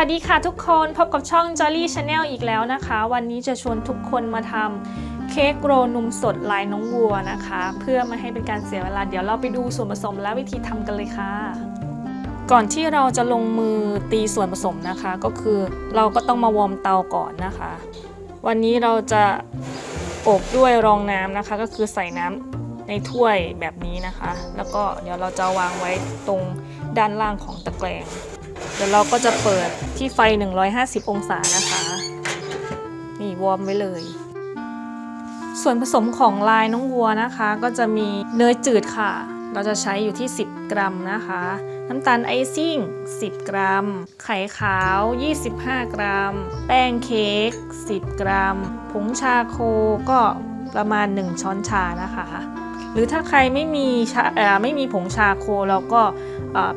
วัสดีค่ะทุกคนพบกับช่อง Jolly Channel อีกแล้วนะคะ วันนี้จะชวนทุกคนมาทำเค้กโรลนมสดลายน้องวัวนะคะ เพื่อไม่ให้เป็นการเสียเวลา เดี๋ยวเราไปดูส่วนผสมและวิธีทำกันเลยค่ะ ก่อนที่เราจะลงมือตีส่วนผสมนะคะ ก็คือเราก็ต้องมาวอร์มเตาก่อนนะคะ วันนี้เราจะอบด้วยรองน้ำนะคะ ก็คือใส่น้ำในถ้วยแบบนี้นะคะ แล้วก็เดี๋ยวเราจะวางไว้ตรงด้านล่างของตะแกรง เดี๋ยวเราก็จะเปิดที่ไฟ 150 องศานะคะ นี่วอร์มไว้เลย ส่วนผสมของลายน้องวัวนะคะ ก็จะมีเนยจืดค่ะ เราจะใช้อยู่ที่ 10 กรัมนะคะ น้ำตาลไอซิ่ง 10 กรัม ไข่ขาว 25 กรัม แป้งเค้ก 10 กรัม ผงชาโคก็ประมาณ 1 ช้อนชานะคะ หรือถ้าใครไม่มีไม่มีผงชาโคเราก็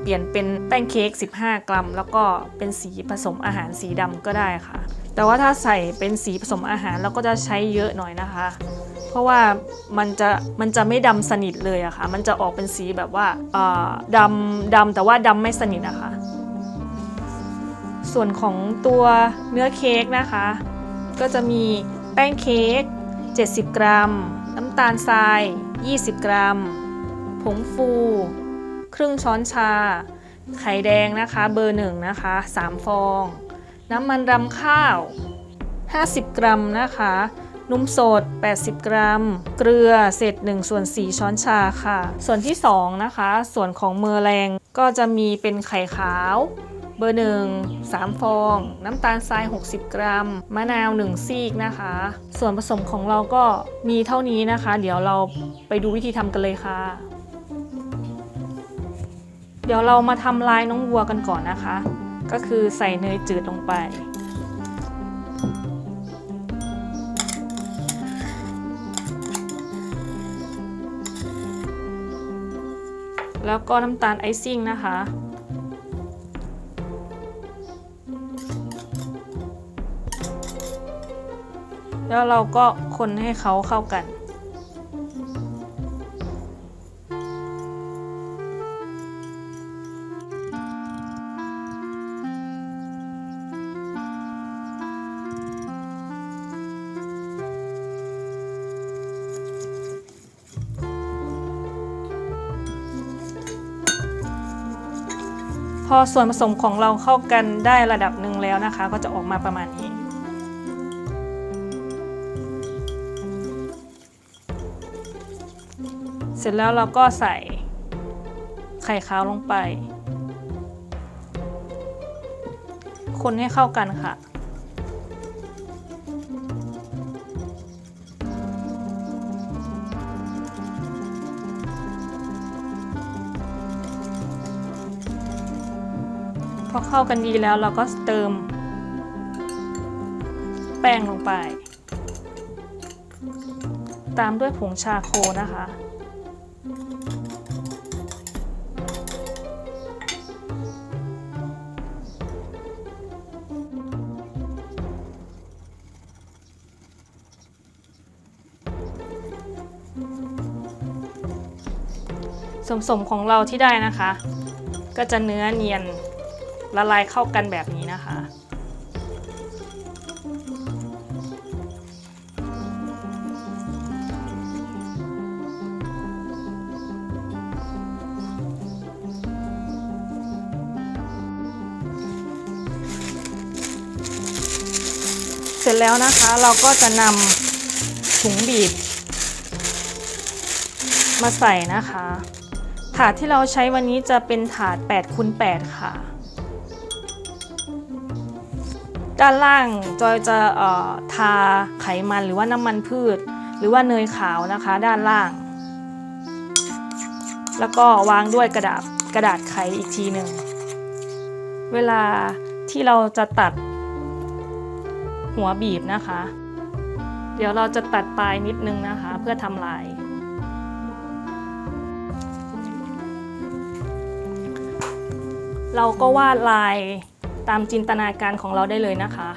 เปลี่ยนเป็นแป้งเค้ก 15 กรัม แล้วก็เป็นสีผสมอาหารสีดำก็ได้ค่ะ แต่ว่าถ้าใส่เป็นสีผสมอาหารเราก็จะใช้เยอะหน่อยนะคะ เพราะว่ามันจะมันจะไม่ดำสนิทเลยอะค่ะ มันจะออกเป็นสีแบบว่าดำดำแต่ว่าดำไม่สนิทอะคะ ส่วนของตัวเนื้อเค้กนะคะ ก็จะมีแป้งเค้ก 70 กรัม น้ำตาลทราย 20 กรัม ผงฟู ครึ่งช้อนชา ไข่แดงนะคะเบอร์หนึ่งนะคะ 3 ฟอง น้ำมันรำข้าว 50 กรัมนะคะ นมสด 80 กรัม เกลือเศษ1ส่วน4ช้อนชาค่ะ ส่วนที่ 2 นะคะ ส่วนของเมอร์แรงก็จะมีเป็นไข่ขาวเบอร์หนึ่ง3ฟอง น้ำตาลทราย 60 กรัม มะนาว 1 ซีกนะคะ ส่วนผสมของเราก็มีเท่านี้นะคะ เดี๋ยวเราไปดูวิธีทำกันเลยค่ะ เดี๋ยวเรามาทำลายน้องวัวกันก่อนนะคะ ก็คือใส่เนยจืดลงไป แล้วก็น้ำตาลไอซิ่งนะคะแล้วเราก็คนให้เขาเข้ากัน พอส่วนผสมของเราเข้ากันได้ระดับหนึ่งแล้วนะคะ ก็จะออกมาประมาณนี้เสร็จแล้วเราก็ใส่ไข่ขาวลงไป คนให้เข้ากันค่ะ อเข้ากันดีแล้วเราก็เติม แป้งลงไป ตามด้วยผงชาโคนะคะ สมสมของเราที่ได้นะคะ ก็จะเนื้อเนียน ละลายเข้ากันแบบนี้นะคะ เสร็จแล้วนะคะเราก็จะนำถุงบีบ มาใส่นะคะ ถาดที่เราใช้วันนี้จะเป็นถาด8คูณ8ค่ะ ด้านล่างจอยจะทาไขมันหรือว่าน้ำมันพืช หรือว่าเนยขาวนะคะ ด้านล่าง แล้วก็วางด้วยกระดาษกระดาษไขอีกทีหนึ่งเวลาที่เราจะตัดหัวบีบนะคะ เดี๋ยวเราจะตัดปลายนิดนึงนะคะ เพื่อทำลาย เราก็วาดลาย ตามจินตนาการของเราได้เลยนะคะ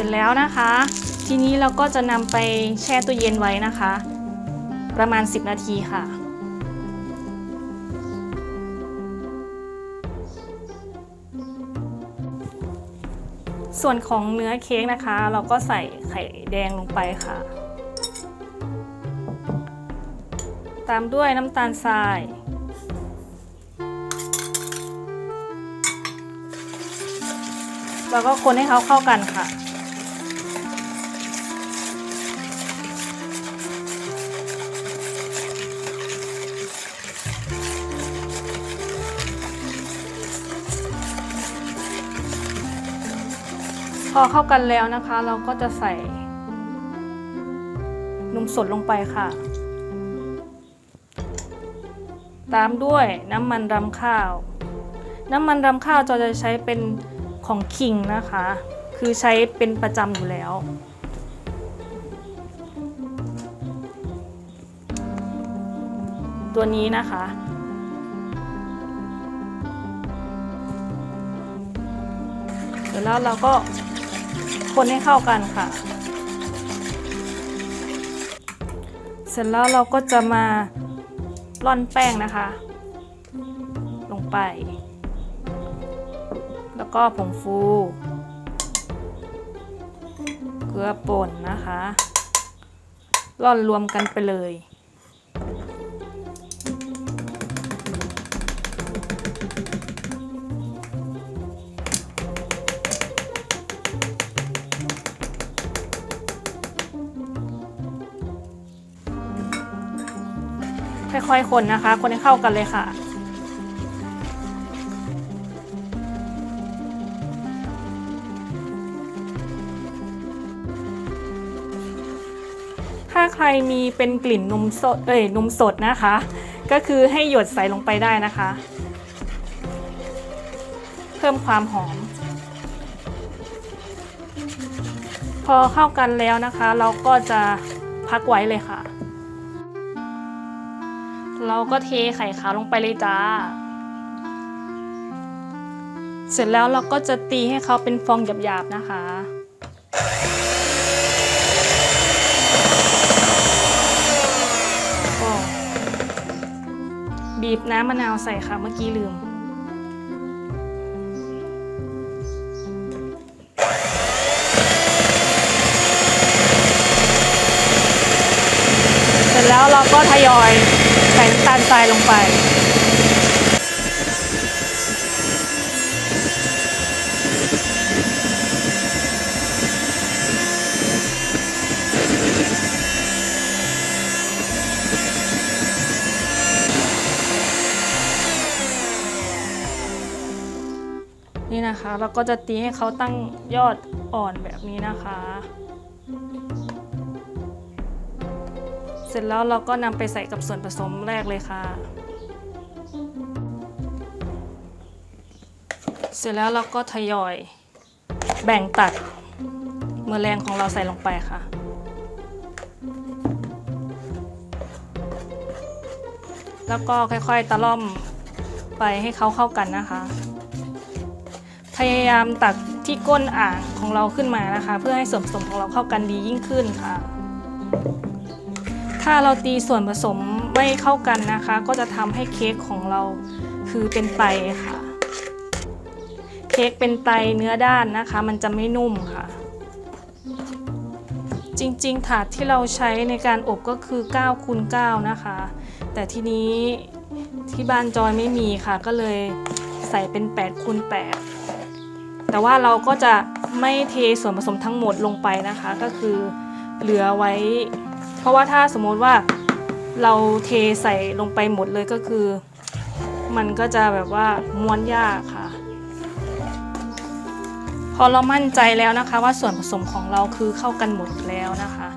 สร็จแล้วนะคะ ทีนี้เราก็จะนำไปแช่ตู้เย็นไว้นะคะ ประมาณ 10 นาทีค่ะ ส่วนของเนื้อเค้กนะคะ เราก็ใส่ไข่แดงลงไปค่ะ ตามด้วยน้ำตาลทรายแล้วก็คนให้เขาเข้ากันค่ะ พอเข้ากันแล้วนะคะ เราก็จะใส่นมสดลงไปค่ะ ตามด้วยน้ำมันรำข้าว น้ำมันรำข้าวจะจะใช้เป็นของคิงนะคะ คือใช้เป็นประจำอยู่แล้วตัวนี้นะคะ เสร็จแล้วเราก็ คนให้เข้ากันค่ะ เสร็จแล้วเราก็จะมาร่อนแป้งนะคะ ลงไป แล้วก็ผงฟู เกลือป่นนะคะร่อนรวมกันไปเลย ค่อยๆ คนนะคะ คนให้เข้ากันเลยค่ะ ถ้าใครมีเป็นกลิ่นนมสด เอ้ยนมสดนะคะ ก็คือให้หยดใส่ลงไปได้นะคะ เพิ่มความหอม พอเข้ากันแล้วนะคะ เราก็จะพักไว้เลยค่ะ เราก็เทไข่ขาวลงไปเลยจ้า เสร็จแล้วเราก็จะตีให้เขาเป็นฟองหยาบๆนะคะบีบน้ำมะนาวใส่ค่ะเมื่อกี้ลืม เสร็จแล้วเราก็ทยอย น้ำตาลทรายลงไป นี่นะคะ เราก็จะตีให้เขาตั้งยอดอ่อนแบบนี้นะคะ ร็จแล้วเราก็นำไปใส่กับส่วนผสมแรกเลยค่ะ เสร็จแล้วเราก็ทยอย แบ่งตัดเมอแรงของเราใส่ลงไปค่ะแล้วก็ค่อยๆ ตะล่อมไปให้เขาเข้ากันนะคะ พยายามตักที่ก้นอ่างของเราขึ้นมานะคะ เพื่อให้ส่วนผสมของเราเข้ากันดียิ่งขึ้นค่ะ ถ้าเราตีส่วนผสมไม่เข้ากันนะคะ ก็จะทำให้เค้กของเราคือเป็นไตค่ะ เค้กเป็นไตเนื้อด้านนะคะ มันจะไม่นุ่มค่ะ จริงๆ ถาดที่เราใช้ในการอบก็คือ9คูณ9นะคะ แต่ทีนี้ที่บ้านจอยไม่มีค่ะ ก็เลยใส่เป็น8คูณ8แต่ว่าเราก็จะไม่เทส่วนผสมทั้งหมดลงไปนะคะ ก็คือเหลือไว้ ราะว่าถ้าสมมติว่าเราเทใส่ลงไปหมดเลยก็คือ มันก็จะแบบว่าม้วนยากค่ะ พอเรามั่นใจแล้วนะคะ ว่าส่วนผสมของเราคือเข้ากันหมดแล้วนะคะ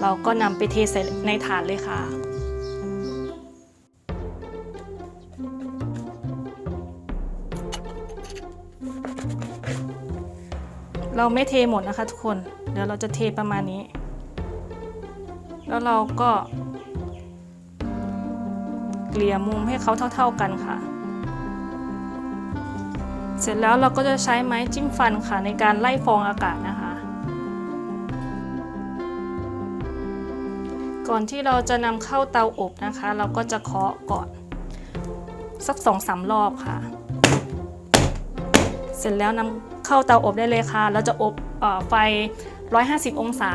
เราก็นำไปเทใส่ในถาดเลยค่ะเราไม่เทหมดนะคะทุกคน เดี๋ยวเราจะเทประมาณนี้ แล้วเราก็เกลี่ยมุมให้เขาเท่า ๆกันค่ะ เสร็จแล้วเราก็จะใช้ไม้จิ้มฟันค่ะในการไล่ฟองอากาศนะคะ ก่อนที่เราจะนำเข้าเตาอบนะคะ เราก็จะเคาะก่อน สักสองสามรอบค่ะ เสร็จแล้วนำเข้าเตาอบได้เลยค่ะ เราจะอบอไฟ 150 องศา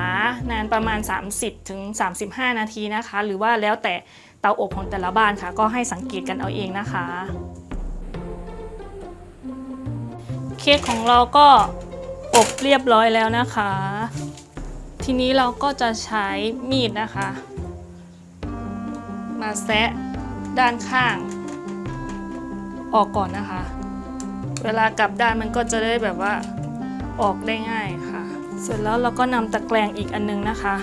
นานประมาณ 30ถึง35 นาทีนะคะ หรือว่าแล้วแต่เตาอบของแต่ละบ้านค่ะ ก็ให้สังเกตกันเอาเองนะคะ เค้กของเราก็อบเรียบร้อยแล้วนะคะ ทีนี้เราก็จะใช้มีดนะคะ มาแซะด้านข้าง ออกก่อนนะคะ เวลากลับด้านมันก็จะได้แบบว่าออกได้ง่ายค่ะ เสร็จแล้วเราก็นำตะแกรงอีกอันนึงนะคะ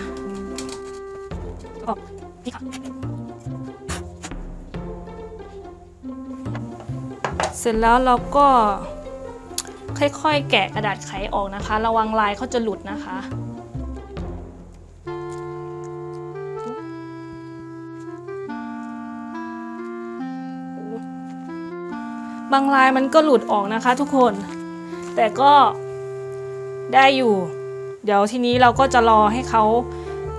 ออกนี่ค่ะเสร็จแล้วเราก็ค่อยๆ แกะกระดาษไขออกนะคะ ระวังลายเขาจะหลุดนะคะบางลายมันก็หลุดออกนะคะทุกคน แต่ก็ได้อยู่ เดี๋ยวทีนี้เราก็จะรอให้เขา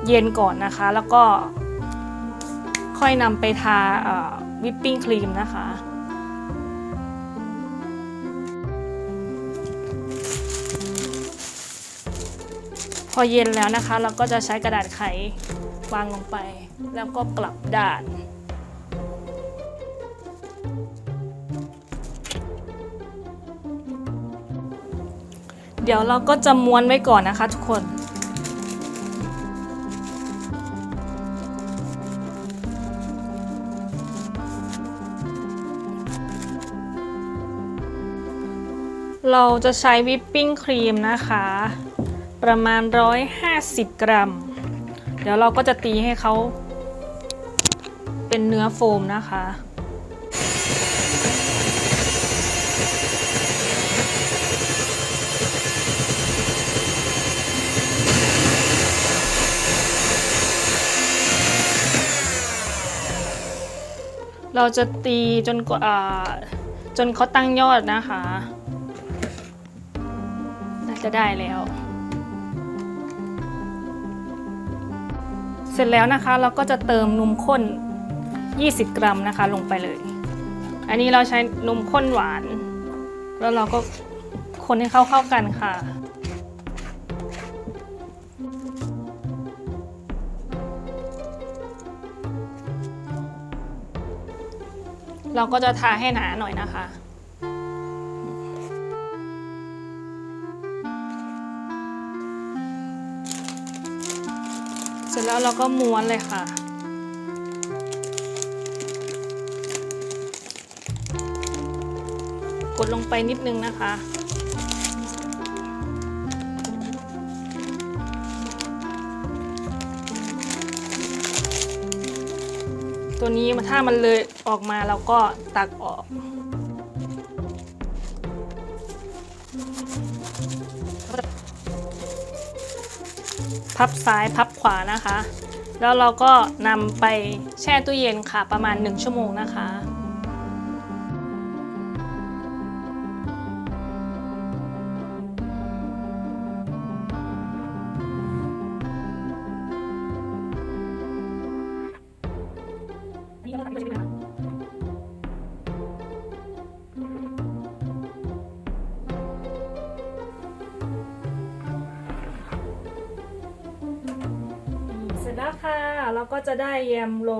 เย็นก่อนนะคะ แล้วก็ค่อยนำไปทาวิปปิ้งครีมนะคะพอเย็นแล้วนะคะ เราก็จะใช้กระดาษไขวางลงไป แล้วก็กลับด้าน เดี๋ยวเราก็จะม้วนไว้ก่อนนะคะทุกคนเราจะใช้วิปปิ้งครีมนะคะ ประมาณ 150 กรัม เดี๋ยวเราก็จะตีให้เขาเป็นเนื้อโฟมนะคะ เราจะตีจนกว่าจนเขาตั้งยอดนะคะน่าจะได้แล้ว เสร็จแล้วนะคะเราก็จะเติมนมข้น 20 กรัมนะคะลงไปเลย อันนี้เราใช้นมข้นหวาน แล้วเราก็คนให้เข้าเข้ากันค่ะ เราก็จะทาให้หนาหน่อยนะคะ เสร็จแล้วเราก็ม้วนเลยค่ะ กดลงไปนิดนึงนะคะ ตัวนี้ถ้ามันเลยออกมาเราก็ตักออก พับซ้ายพับขวานะคะ แล้วเราก็นำไปแช่ตู้เย็นค่ะประมาณ 1 ชั่วโมงนะคะ แล้วค่ะเราก็จะได้แยมโล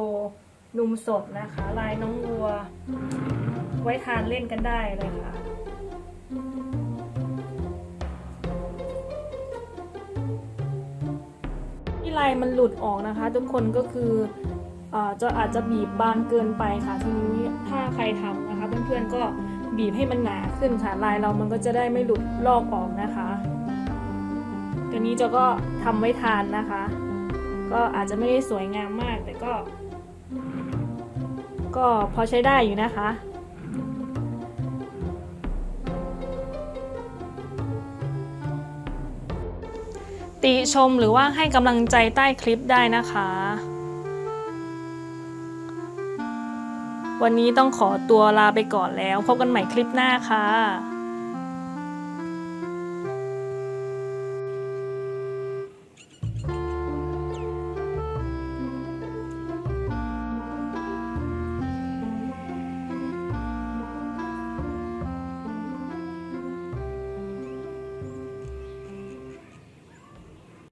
นุ่มสดนะคะ ลายน้องวัว ไว้ทานเล่นกันได้เลยค่ะ ที่ลายมันหลุดออกนะคะ ทุกคนก็คืออจะอาจจะบีบบางเกินไปค่ะทีนี้ถ้าใครทำนะคะเพื่อนๆก็บีบให้มันหนาขึ้นค่ะ ลายเรามันก็จะได้ไม่หลุดลอกออกนะคะ ตัวนี้จะก็ทำไว้ทานนะคะ ก็อาจจะไม่ได้สวยงามมากแต่ก็ ก็พอใช้ได้อยู่นะคะติชมหรือว่าให้กำลังใจใต้คลิปได้นะคะ วันนี้ต้องขอตัวลาไปก่อนแล้ว พบกันใหม่คลิปหน้าค่ะ